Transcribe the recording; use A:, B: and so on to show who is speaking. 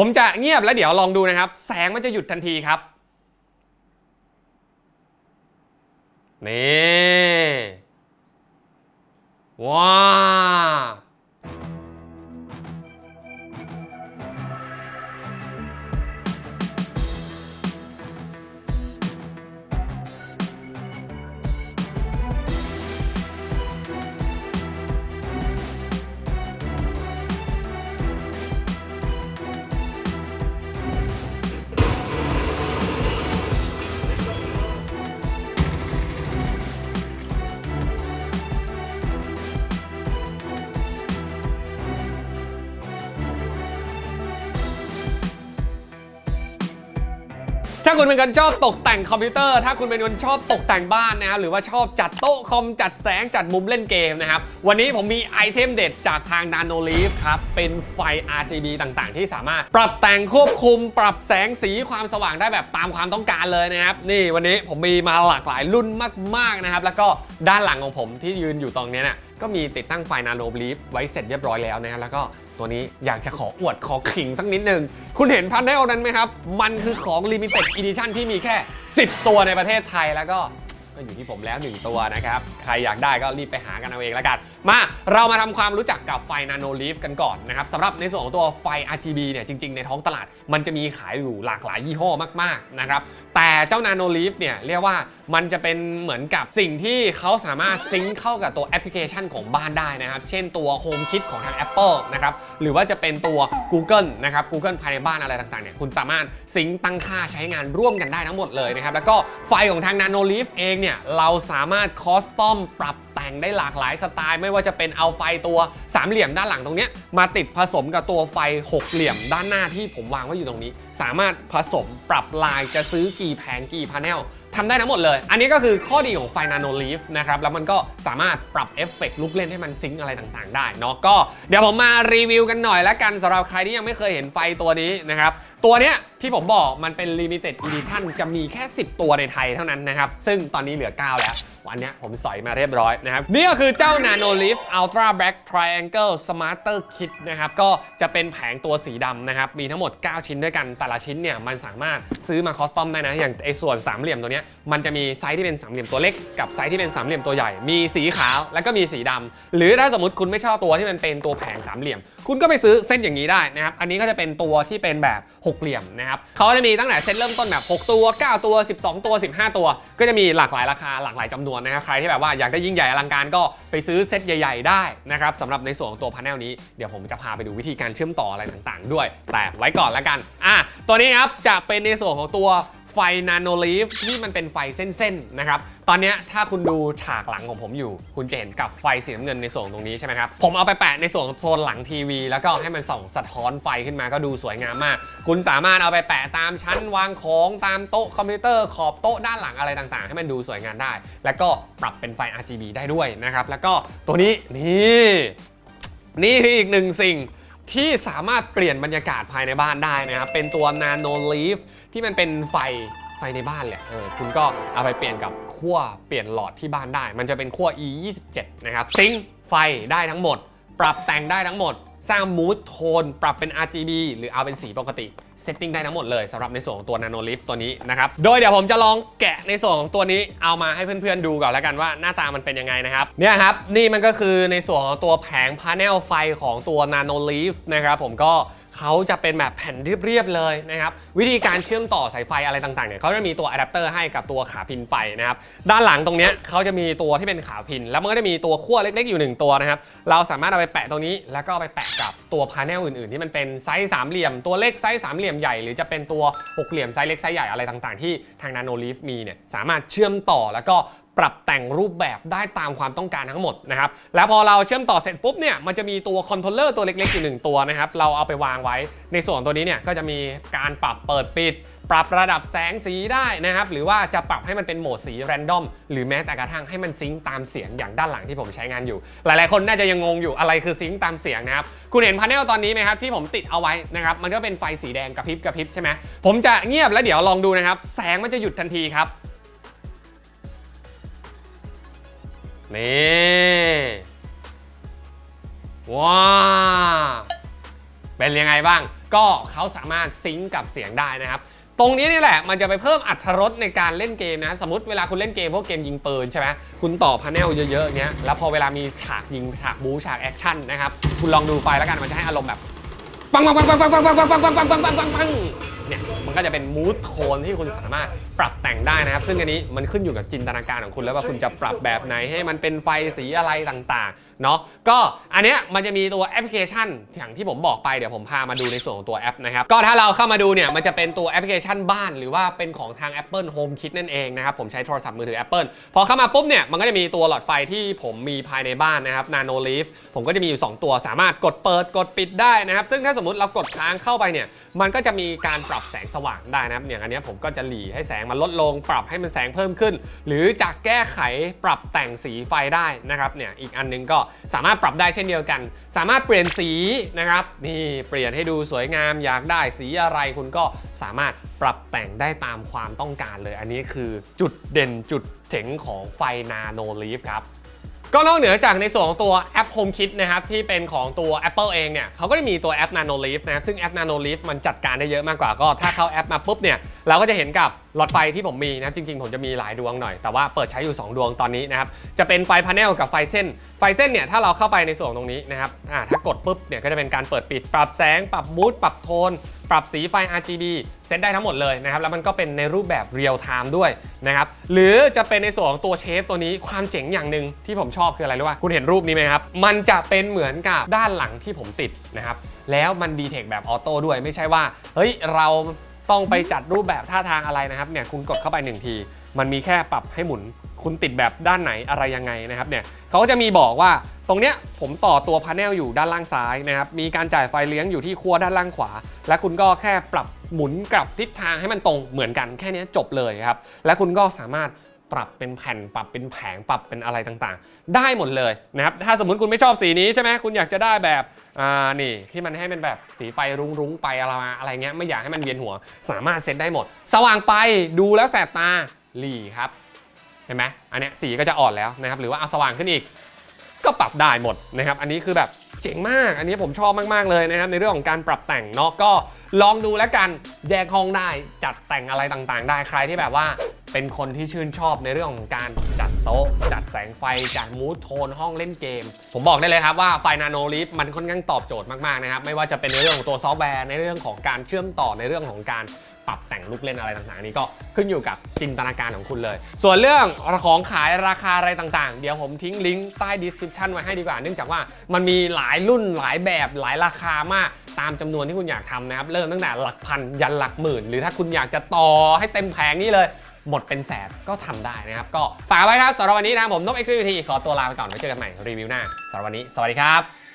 A: ผมจะเงียบแล้วเดี๋ยวลองดูนะครับ แสงมันจะหยุดทันทีครับ นี่ ว้า คุณเป็นคนชอบตกแต่งคอมพิวเตอร์ ถ้าคุณเป็นคนชอบตกแต่งบ้านนะครับหรือว่าชอบจัดโต๊ะคอมจัดแสงจัดมุมเล่นเกมนะครับ วันนี้ผมมีไอเทมเด็ดจากทาง Nano Leaf ครับ เป็นไฟ RGB ต่างๆ ที่สามารถปรับแต่งควบคุม ปรับแสงสีความสว่างได้แบบตามความต้องการเลยนะครับ นี่วันนี้ผมมีมาหลากหลายรุ่นมากๆนะครับ แล้วก็ด้านหลังของผมที่ยืนอยู่ตรงนี้เนี่ยก็มีติดตั้งไฟ Nano Leaf ไว้เสร็จเรียบร้อยแล้วนะครับแล้วก็ ตัวนี้อยากจะขออวดขอขิงสักนิดนึง คุณเห็นพันได้นั้นไหมครับ มันคือของ Limited Edition ที่มีแค่ 10 ตัวในประเทศไทยแล้วก็ก็อยู่ที่ผมแล้ว 1 ตัวนะครับ ใครอยากได้ก็รีบไปหากันเอาเองแล้วกัน มาเรามาทำความรู้จักกับไฟ Nano Leaf กันก่อนนะครับสำหรับในส่วนของตัวไฟ RGB เนี่ยจริง ๆ ในท้องตลาด มันจะมีขายอยู่หลากหลายยี่ห้อมากๆนะครับแต่เจ้า Nano Leaf เนี่ยเรียกว่า มันจะเป็นเหมือนกับสิ่งที่เขาสามารถซิงค์เข้ากับตัวแอปพลิเคชันของบ้านได้นะครับ เช่นตัว Home Kit ของทาง Apple นะครับ หรือว่าจะเป็นตัว Google นะครับ Google ภายในบ้านอะไรต่างๆเนี่ย คุณสามารถซิงค์ตั้งค่าใช้งานร่วมกันได้ทั้งหมดเลยนะครับ แล้วก็ไฟของทาง Nano Leaf เองเนี่ย เราสามารถคอสตอมปรับแต่งได้หลากหลายสไตล์ ไม่ว่าจะเป็นเอาไฟตัวสามเหลี่ยมด้านหลังตรงเนี้ยมาติดผสมกับตัวไฟหกเหลี่ยมด้านหน้าที่ผมวางไว้อยู่ตรงนี้ สามารถผสมปรับลายจะซื้อกี่แผงกี่พาเนล ทำได้ทั้งหมดเลย อันนี้ก็คือข้อดีของไฟ Nano Leaf นะครับ แล้วมันก็สามารถปรับเอฟเฟกต์ลุกเล่นให้มันซิงค์อะไรต่างๆ ได้เนาะก็เดี๋ยวผมมารีวิวกันหน่อยแล้วกันสำหรับใครที่ยังไม่เคยเห็นไฟตัวนี้นะครับตัวเนี้ยที่ผมบอกมันเป็น Limited Edition จะมีแค่ 10 ตัวในไทยเท่านั้นนะครับ ซึ่งตอนนี้เหลือ 9 แล้ว วันนี้ผมสอยมาเรียบร้อยนะครับ นี่ก็คือเจ้า Nano Leaf Ultra Black Triangle Smarter Kit นะครับ ก็จะเป็นแผงตัวสีดำนะครับ มีทั้งหมด 9 ชิ้นด้วยกัน แต่ละชิ้นเนี่ยมันสามารถซื้อมาคอสตอมได้นะ อย่างไอ้ส่วนสามเหลี่ยมตัวนี้มันจะมีไซส์ที่เป็นสามเหลี่ยมตัวเล็กกับไซส์ที่เป็นสามเหลี่ยมตัวใหญ่ มีสีขาวแล้วก็มีสีดำหรือถ้าสมมติคุณไม่ชอบตัวที่มันเป็นตัวแผงสามเหลี่ยม คุณก็ไปซื้อเส้นอย่างนี้ได้นะครับ อันนี้ก็จะเป็นตัวที่เป็นแบบหกเหลี่ยมนะครับเขาจะมีตั้งแต่เซตเริ่มต้นแบบ 6 ตัว 9 ตัว 12 ตัว 15 ตัว ก็จะมีหลากหลายราคาหลากหลายจำนวนนะครับ ใครที่แบบว่าอยากได้ยิ่งใหญ่อลังการก็ไปซื้อเซตใหญ่ ๆ ได้นะครับสำหรับในส่วนของตัวพาร์เนลนี้ เดี๋ยวผมจะพาไปดูวิธีการเชื่อมต่ออะไรต่างๆ ด้วย แต่ไว้ก่อนแล้วกัน อะ ตัวนี้ครับจะเป็นในส่วนของตัว ไฟ Nano Leaf ที่มันเป็นไฟเส้นๆนะครับ ตอนนี้ถ้าคุณดูฉากหลังของผมอยู่ คุณจะเห็นกับไฟสีน้ำเงินในส่วนตรงนี้ใช่ไหมครับ ผมเอาไปแปะในส่วนโซนหลังทีวี แล้วก็ให้มันส่องสะท้อนไฟขึ้นมาก็ดูสวยงามมาก คุณสามารถเอาไปแปะตามชั้นวางของตามโต๊ะคอมพิวเตอร์ขอบโต๊ะด้านหลังอะไรต่างๆ ให้มันดูสวยงามได้ แล้วก็ปรับเป็นไฟ RGB ได้ด้วยนะครับ แล้วก็ตัวนี้นี่นี่คืออีกหนึ่งสิ่ง ที่สามารถเปลี่ยนบรรยากาศภายในบ้านได้นะครับ เป็นตัว Nano Leaf ที่มันเป็นไฟไฟในบ้านแหละ เออ คุณก็เอาไปเปลี่ยนกับขั้วเปลี่ยนหลอดที่บ้านได้ มันจะเป็นขั้ว E 2 7 นะครับ ซิงไฟได้ทั้งหมด ปรับแต่งได้ทั้งหมด สร้างมูดโทนปรับเป็น RGB หรือเอาเป็นสีปกติเซตติ้งได้ทั้งหมดเลยสำหรับในส่วนของตัว Nano Leaf ตัวนี้นะครับ โดยเดี๋ยวผมจะลองแกะในส่วนของตัวนี้เอามาให้เพื่อนๆดูก่อนแล้วกันว่าหน้าตามันเป็นยังไงนะครับ เนี่ยครับ นี่มันก็คือในส่วนของตัวแผงพาเนลไฟของตัว Nano Leaf นะครับผมก็ เขาจะเป็นแบบแผ่นเรียบๆเลยนะครับวิธีการเชื่อมต่อสายไฟอะไรต่างๆเนี่ยเขาจะมีตัวอะแดปเตอร์ให้กับตัวขาพินไฟนะครับด้านหลังตรงนี้เขาจะมีตัวที่เป็นขาพิน แล้วมันก็จะมีตัวขั้วเล็กๆอยู่หนึ่งตัวนะครับเราสามารถเอาไปแปะตรงนี้ แล้วก็ไปแปะกับตัวพา n e l อื่นๆ ที่มันเป็นไซส์สามเหลี่ยม ตัวเล็กไซส์สามเหลี่ยมใหญ่หรือจะเป็นตัวหกเหลี่ยมไซส์เล็กไซส์ใหญ่อะไรต่างๆ ที่ทาง Nano Leaf มีเนี่ยสามารถเชื่อมต่อแล้วก็ ปรับแต่งรูปแบบได้ตามความต้องการทั้งหมดนะครับแล้วพอเราเชื่อมต่อเสร็จปุ๊บเนี่ยมันจะมีตัวคอนโทรลเลอร์ตัวเล็กๆอยู่หนึ่งตัวนะครับเราเอาไปวางไว้ ในส่วนตัวนี้เนี่ยก็จะมีการปรับเปิดปิด ปรับระดับแสงสีได้นะครับหรือว่าจะปรับให้มันเป็นโหมดสีแรนดอมหรือแม้แต่กระทั่งให้มันซิงค์ตามเสียงอย่างด้านหลังที่ผมใช้งานอยู่ หลายๆ คนน่าจะยังงงอยู่อะไรคือซิงค์ตามเสียงนะครับคุณเห็นพาร์เนลตอนนี้ไหมครับที่ผมติดเอาไว้นะครับมันก็เป็นไฟสีแดงกระพริบกระพริบใช่ไหมผมจะเงียบแล้วเดี๋ยวลองดูนะครับแสงมันจะหยุดทันทีครับ นี่ว้าเป็นยังไงบ้าง ก็เขาสามารถซิงกับเสียงได้นะครับ ตรงนี้นี่แหละมันจะไปเพิ่มอัตรสในการเล่นเกมนะสมมติเวลาคุณเล่นเกมพวกเกมยิงปืนใช่ไหมคุณต่อพาเนลเยอะๆเงี้ยแล้วพอเวลามีฉากยิงฉากบูฉากแอคชั่นนะครับคุณลองดูไฟแล้วกันมันจะให้อารมณ์แบบปังปังปังปังปังปังปังปังปังปังปังปังปังปังปังเนี่ยมันก็จะเป็นมูดโทนที่คุณสามารถ ปรับแต่งได้นะครับ ซึ่งอันนี้มันขึ้นอยู่กับจินตนาการของคุณแล้วว่าคุณจะปรับแบบไหนให้มันเป็นไฟสีอะไรต่างๆเนาะก็อันเนี้ยมันจะมีตัวแอปพลิเคชันอย่างที่ผมบอกไปเดี๋ยวผมพามาดูในส่วนของตัวแอปนะครับก็ถ้าเราเข้ามาดูเนี่ยมันจะเป็นตัวแอปพลิเคชันบ้านหรือว่าเป็นของทาง Apple Home Kit นั่นเองนะครับผมใช้โทรศัพท์มือถือ Apple พอเข้ามาปุ๊บเนี่ยมันก็จะมีตัวหลอดไฟที่ผมมีภายในบ้านนะครับ Nano Leaf ผมก็จะมีอยู่ 2 ตัวสามารถกดเปิดกดปิดได้นะครับ ซึ่งถ้าสมมติเรากดค้างเข้าไปเนี่ยมันก็จะมีการปรับแสงสว่างได้นะครับอย่างอันนี้ผมก็จะหลีให้แสงมันลดลง ปรับให้มันแสงเพิ่มขึ้น หรือจะแก้ไขปรับแต่งสีไฟได้นะครับเนี่ยอีกอันหนึงก็สามารถปรับได้เช่นเดียวกัน สามารถเปลี่ยนสีนะครับนี่เปลี่ยนให้ดูสวยงามอยากได้สีอะไรคุณก็สามารถปรับแต่งได้ตามความต้องการเลย อันนี้คือจุดเด่นจุดเจ๋งของไฟ Nano Leaf ครับก็นอกเหนือจากในส่วนของตัวแอป Home Kit นะครับที่เป็นของตัว Apple เองเนี่ยเขาก็จะมีตัวแอป Nano Leaf นะครับซึ่งแอป Nano Leaf มันจัดการได้เยอะมากกว่าก็ถ้าเข้าแอปมาปุ๊บเนี่ยเราก็จะเห็นกับ หลอดไฟที่ผมมีนะครับจริงๆ ผมจะมีหลายดวงหน่อย แต่ว่าเปิดใช้อยู่ 2 ดวงตอนนี้นะครับจะเป็นไฟพาเนลกับไฟเส้น ไฟเส้นเนี่ยถ้าเราเข้าไปในส่วนตรงนี้นะครับอ่าถ้ากดปุ๊บเนี่ยก็จะเป็นการเปิดปิดปรับแสง ปรับบูตปรับโทน ปรับสีไฟ RGB เซตได้ทั้งหมดเลยนะครับแล้วมันก็เป็นในรูปแบบเรียลไทม์ด้วยนะครับหรือจะเป็นในส่วนของตัวเชฟตัวนี้ความเจ๋งอย่างหนึ่งที่ผมชอบคืออะไรรู้ป่ะคุณเห็นรูปนี้ไหมครับมันจะเป็นเหมือนกับด้านหลังที่ผมติดนะครับแล้วมันดีเทคแบบออโต้ด้วยไม่ใช่ว่าเฮ้ยเรา ต้องไปจัดรูปแบบท่าทางอะไรนะครับเนี่ยคุณกดเข้าไปหนึ่งที มันมีแค่ปรับให้หมุน คุณติดแบบด้านไหนอะไรยังไงนะครับเนี่ยเขาก็จะมีบอกว่าตรงเนี้ยผมต่อตัวพาเนลอยู่ด้านล่างซ้ายนะครับมีการจ่ายไฟเลี้ยงอยู่ที่ขั้วด้านล่างขวา และคุณก็แค่ปรับหมุนกลับทิศทางให้มันตรงเหมือนกันแค่นี้จบเลยครับและคุณก็สามารถ ปรับเป็นแผ่นปรับเป็นแผงปรับเป็นอะไรต่างๆ ได้หมดเลยนะครับถ้าสมมติคุณไม่ชอบสีนี้ใช่ไหมคุณอยากจะได้แบบอ่านี่ที่มันให้เป็นแบบสีไฟรุ้งๆไปอะไรมาอะไรเงี้ยไม่อยากให้มันเวียนหัว สามารถเซตได้หมด สว่างไปดูแล้วแสบตาหลีครับเห็นไหมอันเนี้ยสีก็จะอ่อนแล้วนะครับหรือว่าเอาสว่างขึ้นอีก ก็ปรับได้หมดนะครับอันนี้คือแบบเจ๋งมาก อันนี้ผมชอบมาก ๆ เลยนะครับในเรื่องของการปรับแต่งเนาะก็ลองดูแล้วกันแยกห้องได้จัดแต่งอะไรต่างๆ ได้ใครที่แบบว่า เป็นคนที่ชื่นชอบในเรื่องของการจัดโต๊ะ จัดแสงไฟจัดมูทโทนห้องเล่นเกม ผมบอกได้เลยครับว่าไฟนาโนลิฟมันค่อนข้างตอบโจทย์มากๆนะครับไม่ว่าจะเป็นในเรื่องของตัวซอฟต์แวร์ในเรื่องของการเชื่อมต่อในเรื่องของการปรับแต่งลูกเล่นอะไรต่างๆ นี้ก็ขึ้นอยู่กับจินตนาการของคุณเลย ส่วนเรื่องของขายราคาอะไรต่างๆ เดี๋ยวผมทิ้งลิงก์ใต้ description ไว้ให้ดีกว่า เนื่องจากว่ามันมีหลายรุ่นหลายแบบหลายราคามากตามจำนวนที่คุณอยากทำนะครับ เริ่มตั้งแต่หลักพันยันหลักหมื่น หรือถ้าคุณอยากจะต่อให้เต็มแผงนี้เลย หมดเป็นแสนก็ทำได้นะครับ ก็ฝากไว้ครับสำหรับวันนี้นะครับผมนก XVT ขอตัวลาไปก่อนไว้เจอกันใหม่รีวิวหน้าสำหรับวันนี้ สวัสดีครับ